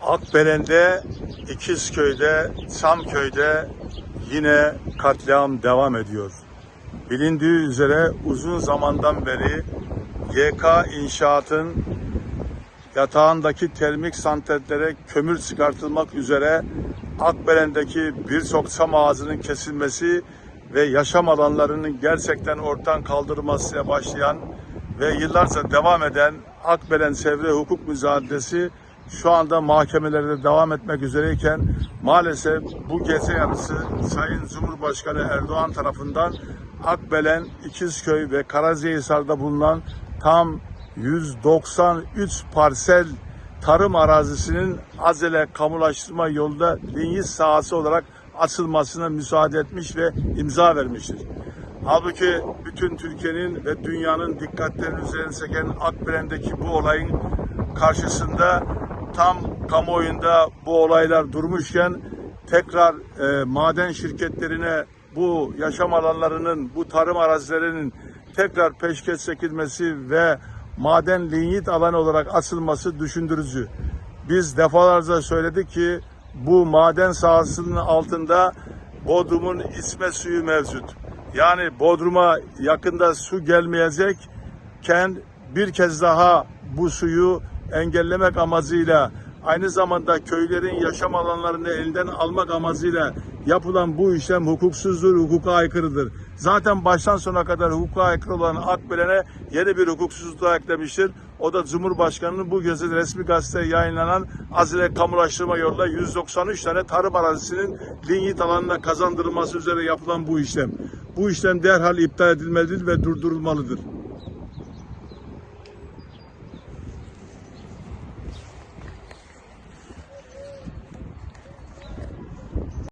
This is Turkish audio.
Akbelen'de, İkizköy'de, Çamköy'de yine katliam devam ediyor. Bilindiği üzere uzun zamandan beri YK İnşaat'ın yatağındaki termik santrallere kömür çıkartılmak üzere Akbelen'deki birçok çam ağacının kesilmesi ve yaşam alanlarının gerçekten ortadan kaldırılmasıyla başlayan ve yıllarca devam eden Akbelen çevre hukuk mücadelesi şu anda mahkemelerde devam etmek üzereyken maalesef bu gece yarısı Sayın Cumhurbaşkanı Erdoğan tarafından Akbelen, İkizköy ve Karacahisar'da bulunan tam 193 parsel tarım arazisinin acele kamulaştırma yolunda linyit sahası olarak açılmasına müsaade etmiş ve imza vermiştir. Halbuki bütün Türkiye'nin ve dünyanın dikkatlerini üzerine çeken Akbelen'deki bu olayın karşısında tam kamuoyunda bu olaylar durmuşken tekrar e, maden şirketlerine bu yaşam alanlarının, bu tarım arazilerinin tekrar peşkeş çekilmesi ve maden linyit alanı olarak açılması düşündürücü. Biz defalarca söyledik ki bu maden sahasının altında Bodrum'un içme suyu mevcut. Yani Bodrum'a yakında su gelmeyecekken bir kez daha bu suyu engellemek amacıyla aynı zamanda köylerin yaşam alanlarını elinden almak amacıyla yapılan bu işlem hukuksuzdur, hukuka aykırıdır. Zaten baştan sona kadar hukuka aykırı olan Akbelen'e yeni bir hukuksuzluğu eklemiştir. O da Cumhurbaşkanı'nın bu gezi resmi gazeteye yayınlanan azile kamulaştırma yoluyla 193 tane tarım arazisinin linyit alanına kazandırılması üzere yapılan bu işlem. Bu işlem derhal iptal edilmelidir ve durdurulmalıdır.